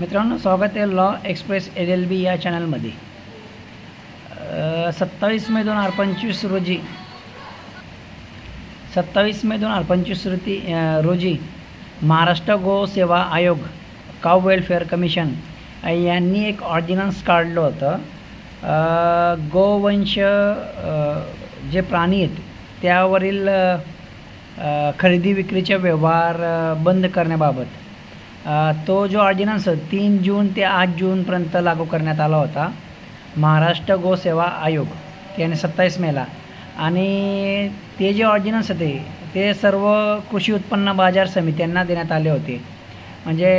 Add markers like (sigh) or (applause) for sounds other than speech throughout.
मित्रांनो स्वागत आहे law express L L B या चॅनलमध्ये सत्तावीस मे दोन हजार पंचवीस रोजी सत्तावीस मे दोन हजार पंचवीस रोजी रोजी महाराष्ट्र गो सेवा आयोग काव वेलफेअर कमिशन यांनी एक ऑर्डिनन्स काढलं होतं. गोवंश जे प्राणी आहेत त्यावरील खरेदी विक्रीचे व्यवहार बंद करण्याबाबत. तो जो ऑर्डिनन्स तीन जून ते आठ जूनपर्यंत लागू करण्यात आला होता महाराष्ट्र गोसेवा आयोग त्याने सत्तावीस मेला. आणि ते जे ऑर्डिनन्स होते ते सर्व कृषी उत्पन्न बाजार समित्यांना देण्यात आले होते. म्हणजे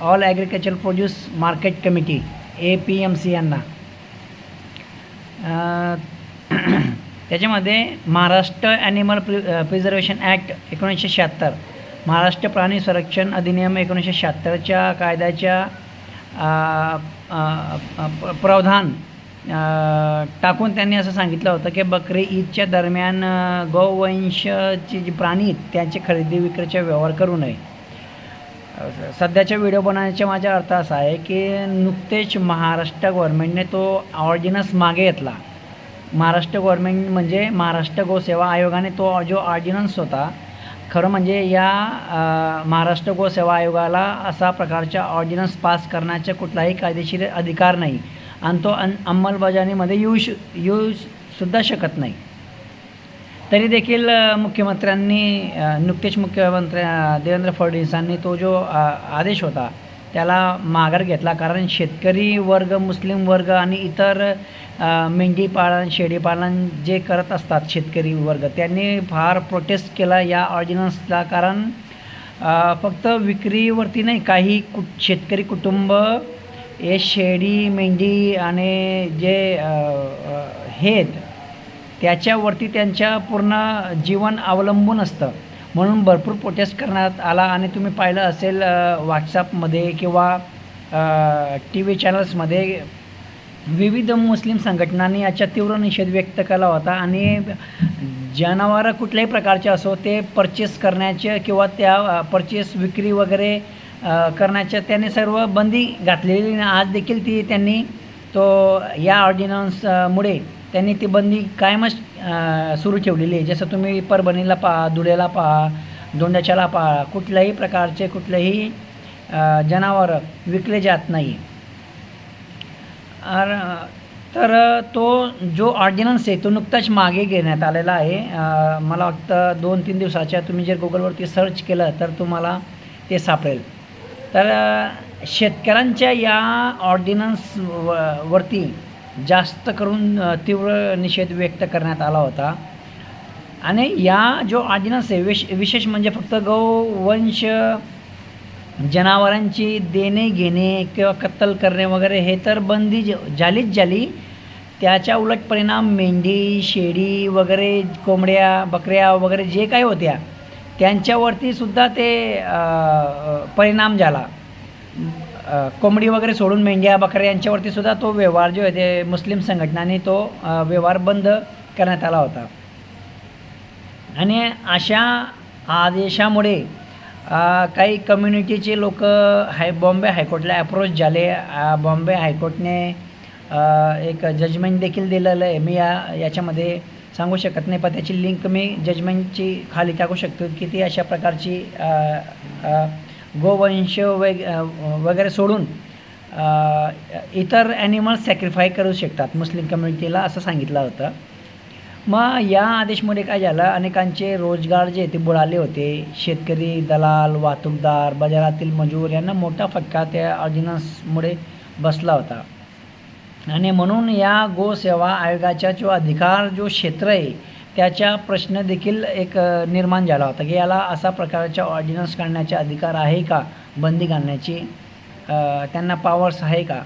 all agriculture produce market committee A P M C यांना. (clears throat) त्याच्यामध्ये Maharashtra animal pre preservation act एकोणीसशे शहात्तर महाराष्ट्र प्राणी संरक्षण अधिनियम एकोणीसशे शहात्तरच्या कायद्याच्या प्रावधान टाकून त्यांनी असं सांगितलं होतं की बकरी ईदच्या दरम्यान गोवंशची जी प्राणी त्यांची त्यांचे खरेदी विक्रीचे व्यवहार करू नये. सध्याच्या व्हिडिओ बनवण्याचा माझा अर्थ असा आहे की नुकतेच महाराष्ट्र गव्हर्नमेंटने तो ऑर्डिनन्स मागे घेतला. महाराष्ट्र गव्हर्नमेंट म्हणजे महाराष्ट्र गोसेवा आयोगाने तो जो ऑर्डिनन्स होता खरं म्हणजे या महाराष्ट्र गो सेवा आयोगाला असा प्रकारच्या ऑर्डिनन्स पास करण्याचा कुठलाही कायदेशीर अधिकार नाही आणि तो अन अंमलबजावणीमध्ये येऊ श येऊ सुद्धा शकत नाही. तरी देखील मुख्यमंत्र्यांनी नुकतेच मुख्यमंत्री देवेंद्र फडणवीसांनी तो जो आदेश होता त्याला माघार घेतला. कारण शेतकरी वर्ग मुस्लिम वर्ग आणि इतर मेंढीपालन मेंढी पालन शेळी पालन जे करत असतात शेतकरी वर्ग त्यांनी फार प्रोटेस्ट केला या ऑर्डिनन्सला कारण फक्त विक्रीवरती नाही काही कु शेतकरी कुटुंब हे शेळी मेंढी आणि जे हेत आहेत त्याच्यावरती त्यांच्या पूर्ण जीवन अवलंबून असतं. म्हणून भरपूर प्रोटेस्ट करण्यात आला आणि तुम्ही पाहिलं असेल व्हॉट्सअपमध्ये किंवा टी व्ही चॅनल्समध्ये विविध मुस्लिम संघटनांनी याचा तीव्र निषेध व्यक्त केला होता आणि जनावरं कुठल्याही प्रकारचे असो ते परचेस करण्याचे किंवा त्या परचेस विक्री वगैरे करण्याच्या त्यांनी सर्व बंदी घातलेली आज देखील ती त्यांनी तो या ऑर्डिनन्समुळे त्यांनी ती बंदी कायमच सुरू ठेवलेली आहे. जसं तुम्ही परभणीला पहा धुळ्याला पहा दोंडाच्याला पहा कुठल्याही प्रकारचे कुठलेही जनावरं विकले जात नाही. तर तो जो ऑर्डिनन्स आहे तो नुकताच मागे घेण्यात आलेला आहे. मला वाटतं दोन तीन दिवसाच्या तुम्ही जर गुगलवरती सर्च केलं तर तुम्हाला ते सापडेल. तर शेतकऱ्यांच्या या ऑर्डिनन्स व वरती जास्त करून तीव्र निषेध व्यक्त करण्यात आला होता. आणि या जो आदिनास आहे विश विशेष म्हणजे फक्त गौवंश जनावरांची देणे घेणे किंवा कत्तल करणे वगैरे हे तर बंदी ज- झालीच झाली. त्याच्या उलट परिणाम मेंढी शेळी वगैरे कोंबड्या बकऱ्या वगैरे जे काही होत्या त्यांच्यावरती सुद्धा ते परिणाम झाला. कोंबडी वगैरे सोडून मेंढ्या बकऱ्या यांच्यावरती सुद्धा तो व्यवहार जो आहे ते मुस्लिम संघटनांनी तो व्यवहार बंद करण्यात आला होता. आणि अशा आदेशामुळे काही कम्युनिटीचे लोक हाय बॉम्बे हायकोर्टला अप्रोच झाले. बॉम्बे हायकोर्टने एक जजमेंट देखील दिलेलं आहे. मी या याच्यामध्ये सांगू शकत नाही पण त्याची लिंक मी जजमेंटची खाली टाकू शकतो की ती अशा प्रकारची आ, आ, गोवंश वेग वगैरे सोडून इतर ॲनिमल सॅक्रिफाय करू शकतात मुस्लिम कम्युनिटीला असं सांगितलं होतं. मग या आदेशमुळे काय झालं? अनेकांचे रोजगार जे ते बुडाले होते. शेतकरी दलाल वाहतूकदार बाजारातील मजूर यांना मोठा फटका त्या ऑर्डिनन्समुळे बसला होता. आणि म्हणून या गोसेवा आयोगाचा जो अधिकार जो क्षेत्र आहे त्याचा प्रश्न देखील एक निर्माण झाला होता की याला असा प्रकारचा ऑर्डिनन्स काढण्याचा अधिकार आहे का? बंदी घालण्याची त्यांना पॉवर्स आहे का?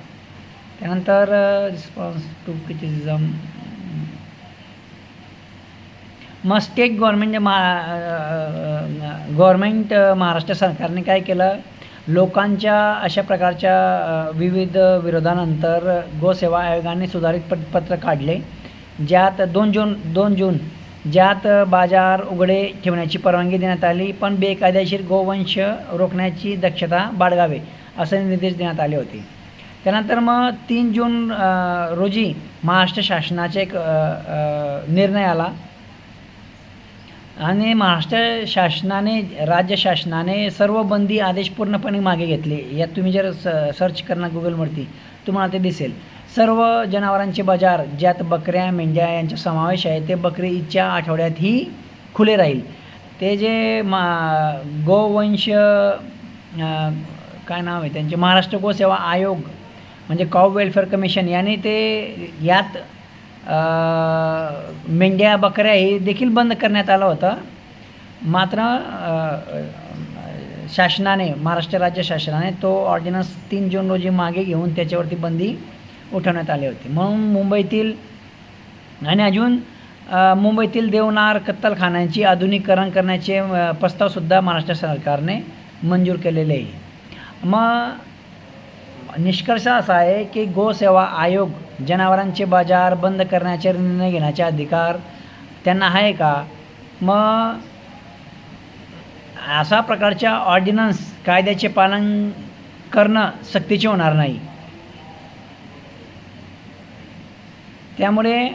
त्यानंतर रिस्पॉन्स टू क्रिटिसिझम मस्टेक स्टेट गव्हर्मेंट मा गव्हर्मेंट महाराष्ट्र सरकारने काय केलं? लोकांच्या अशा प्रकारच्या विविध विरोधानंतर गोसेवा आयोगाने सुधारित पत्र काढले ज्यात दोन जून दोन जून ज्यात बाजार उघडे ठेवण्याची परवानगी देण्यात आली पण बेकायदेशीर गोवंश रोखण्याची दक्षता बाळगावे असे निर्देश देण्यात आले होते. त्यानंतर मग तीन जून रोजी महाराष्ट्र शासनाचे एक निर्णय आला. आणि महाराष्ट्र शासनाने राज्य शासनाने सर्व बंदी आदेश पूर्णपणे मागे घेतले. यात तुम्ही जर स सर्च करणार गुगलवरती तुम्हाला ते दिसेल. सर्व जनावरांचे बाजार ज्यात बकऱ्या मेंढ्या यांचा समावेश आहे ते बकरीच्या आठवड्यातही खुले राहील. ते जे मा गोवंश काय नाव आहे त्यांचे महाराष्ट्र गोसेवा आयोग म्हणजे काव वेलफेअर कमिशन याने ते यात मेंढ्या बकऱ्या हे देखील बंद करण्यात आलं होतं. मात्र शासनाने महाराष्ट्र राज्य शासनाने तो ऑर्डिनन्स तीन जून रोजी मागे घेऊन त्याच्यावरती बंदी उठवण्यात आले होते. म्हणून मुंबईतील आणि अजून मुंबईतील देवनार कत्तलखान्यांची आधुनिकीकरण करण्याचे प्रस्तावसुद्धा महाराष्ट्र सरकारने मंजूर केलेले आहे. मग निष्कर्ष असा आहे की गोसेवा आयोग जनावरांचे बाजार बंद करण्याचे निर्णय घेण्याचे अधिकार त्यांना आहे का? मग अशा प्रकारच्या ऑर्डिनन्स कायद्याचे पालन करणं सक्तीचे होणार नाही. त्यामुळे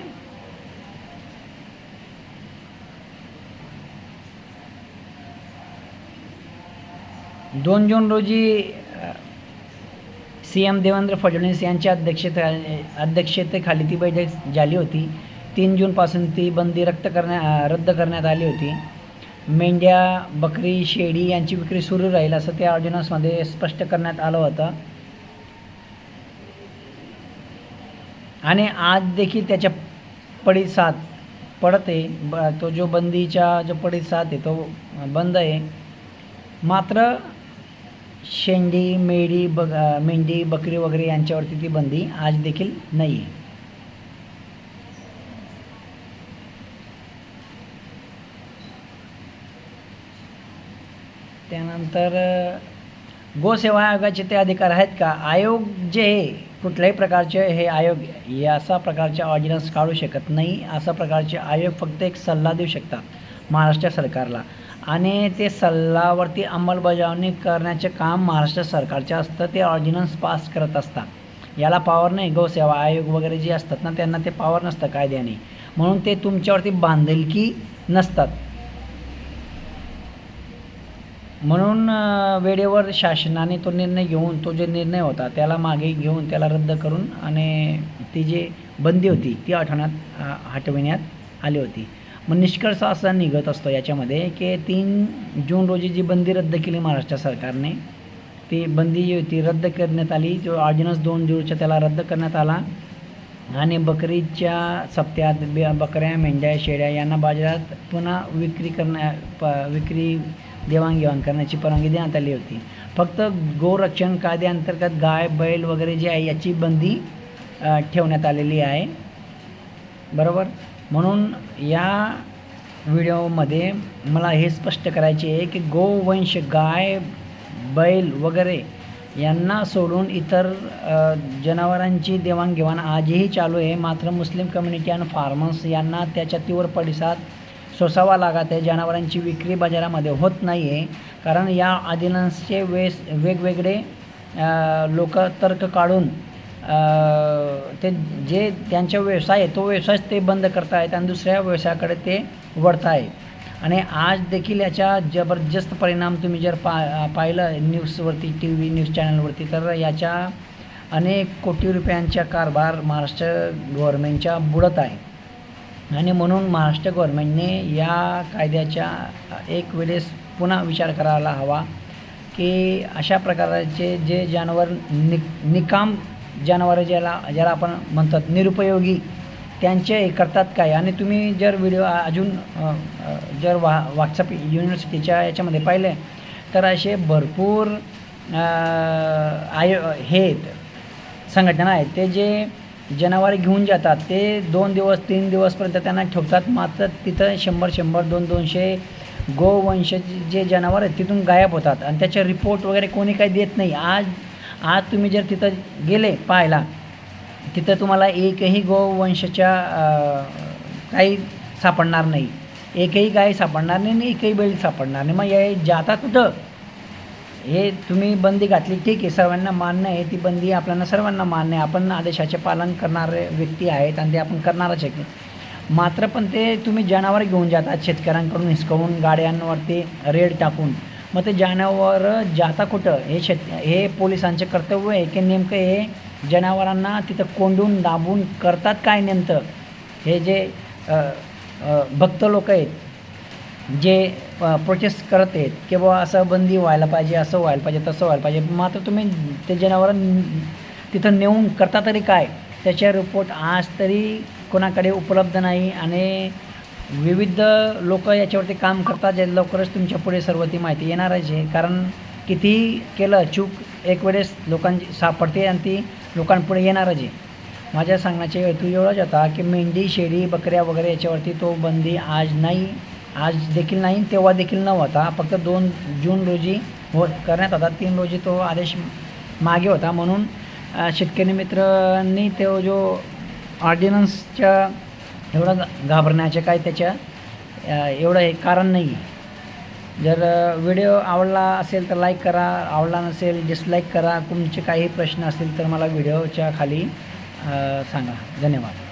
दोन जून रोजी सी एम देवेंद्र फडणवीस यांच्या अध्यक्षते अध्यक्षतेखाली ती बैठक झाली होती. तीन जूनपासून ती बंदी रक्त करण्या रद्द करण्यात आली होती. मेंढ्या बकरी शेळी यांची विक्री सुरू राहील असं त्या ऑर्डिनन्समध्ये स्पष्ट करण्यात आलं होतं. आणि आज देखील त्याच्या पडीसात पडत. आहे ब तो जो बंदीच्या जो पडीसात आहे तो बंद आहे. मात्र शेंडी मेढी बग मेंढी बकरी वगैरे यांच्यावरती ती बंदी आज देखील नाही आहे. त्यानंतर गोसेवा आयोगाचे ते अधिकार आहेत का? आयोग जे आहे कुठल्याही प्रकारचे हे आयोग या असा प्रकारचे ऑर्डिनन्स काढू शकत नाही असा प्रकारचे आयोग फक्त एक सल्ला देऊ शकतात महाराष्ट्र सरकारला. आणि ते सल्लावरती अंमलबजावणी करण्याचे काम महाराष्ट्र सरकारचे असतं ते ऑर्डिनन्स पास करत असतात. याला पॉवर नाही गोसेवा आयोग वगैरे जे असतात ना त्यांना ते पॉवर नसतं कायद्याने. म्हणून ते तुमच्यावरती बांधिलकी नसतात. म्हणून वेळेवर शासनाने तो निर्णय घेऊन तो जे निर्णय होता त्याला मागे घेऊन त्याला रद्द करून आणि ती जी बंदी होती ती हटवण्यात हटविण्यात आली होती. मग निष्कर्ष असा निघत असतो याच्यामध्ये की तीन जून रोजी जी बंदी रद्द केली महाराष्ट्र सरकारने ती बंदी जी होती रद्द करण्यात आली. जो ऑर्डिनन्स दोन जूनच्या त्याला रद्द करण्यात आला आणि बकरीच्या सप्त्यात बकऱ्या मेंढ्या शेळ्या यांना बाजारात पुन्हा विक्री करण्या प विक्री देवाणघेवाण करण्याची परवानगी देण्यात आली होती. फक्त गोरक्षण कायद्याअंतर्गत गाय बैल वगैरे जे आहे याची बंदी ठेवण्यात आलेली आहे. बरोबर? म्हणून या व्हिडिओमध्ये मला हे स्पष्ट करायचे आहे की गोवंश गाय बैल वगैरे यांना सोडून इतर जनावरांची देवाणघेवाण आजही चालू आहे. मात्र मुस्लिम कम्युनिटी आणि फार्मर्स यांना त्याच्या तीव्र प्रतिसाद सोसावा लागत आहे. जनावरांची विक्री बाजारामध्ये होत नाही आहे कारण या ऑर्डिनन्सचे वेस वेगवेगळे लोक तर्क काढून ते जे त्यांचा व्यवसाय आहे तो व्यवसाय ते बंद करतायत आणि दुसऱ्या व्यवसायाकडे ते वळत आहे आणि आज देखील याचा जबरदस्त परिणाम तुम्ही जर पा पाहिलं न्यूजवरती टी व्ही न्यूज चॅनलवरती तर याच्या अनेक कोटी रुपयांचा कारभार महाराष्ट्र गव्हर्मेंटच्या बुडत आहे. आणि म्हणून महाराष्ट्र गव्हर्मेंटने या कायद्याच्या एक वेळेस पुन्हा विचार करायला हवा की अशा प्रकारचे जे जनावर नि निकाम जनावरं ज्याला ज्याला आपण म्हणतात निरुपयोगी त्यांचे हे करतात काय? आणि तुम्ही जर व्हिडिओ अजून जर वा व्हॉट्सअप युनिव्हर्सिटीच्या याच्यामध्ये पाहिले तर असे भरपूर आयो हे संघटना आहेत ते जे जनावरे घेऊन जातात. ते दोन दिवस तीन दिवसपर्यंत त्यांना ठेवतात. मात्र तिथं शंभर शंभर दोन दोनशे गोवंश जे जनावर आहेत तिथून गायब होतात. आणि त्याचे रिपोर्ट वगैरे कोणी काही देत नाही. आज आज तुम्ही जर तिथं गेले पाहायला तिथं तुम्हाला एकही गोवंशाच्या काही सापडणार नाही. एकही गाय सापडणार नाही आणि एकही बैल सापडणार नाही. मग हे जाता कुठं? हे तुम्ही बंदी घातली ठीक आहे. सर्वांना मान्य आहे. ती बंदी आपल्याला सर्वांना मान्य आहे. आपण आदेशाचे पालन करणारे व्यक्ती आहेत आणि ते आपण करणारच आहे मात्र पण ते तुम्ही जनावर घेऊन जातात शेतकऱ्यांकडून हिसकवून गाड्यांवरती रेड टाकून. मग ते जनावर जाता कुठं? हे शेत हे पोलिसांचे कर्तव्य आहे की नेमकं हे जनावरांना तिथं कोंडून दाबून करतात काय नेमकं? हे जे भक्त लोक आहेत जे प्रोटेस्ट करत आहेत की बुवा असं बंदी व्हायला पाहिजे असं व्हायला पाहिजे तसं व्हायला पाहिजे मात्र तुम्ही ते जनावरं तिथं नेऊन करता तरी काय? त्याचे रिपोर्ट आज तरी कोणाकडे उपलब्ध नाही आणि विविध लोक याच्यावरती काम करतात जे लवकरच तुमच्यापुढे सर्व ती माहिती येणारच आहे. कारण किती केलं चूक एक वेळेस लोकांची सापडते आणि ती लोकांपुढे येणारच आहे. माझ्या सांगण्याचे हेतू एवढाच होता की मेंढी शेळी बकऱ्या वगैरे याच्यावरती तो बंदी आज नाही. आज देखील नाही तेव्हा देखील नव्हता फक्त दोन जून रोजी हो करण्यात होता. तीन रोजी तो आदेश मागे होता. म्हणून शेतकरी मित्रांनी तो जो ऑर्डिनन्सच्या एवढा घाबरण्याचे काय त्याच्या एवढं हे कारण नाही जर व्हिडिओ आवडला असेल तर लाईक करा. आवडला नसेल डिसलाईक करा. तुमचे काही प्रश्न असतील तर मला व्हिडिओच्या खाली सांगा. धन्यवाद.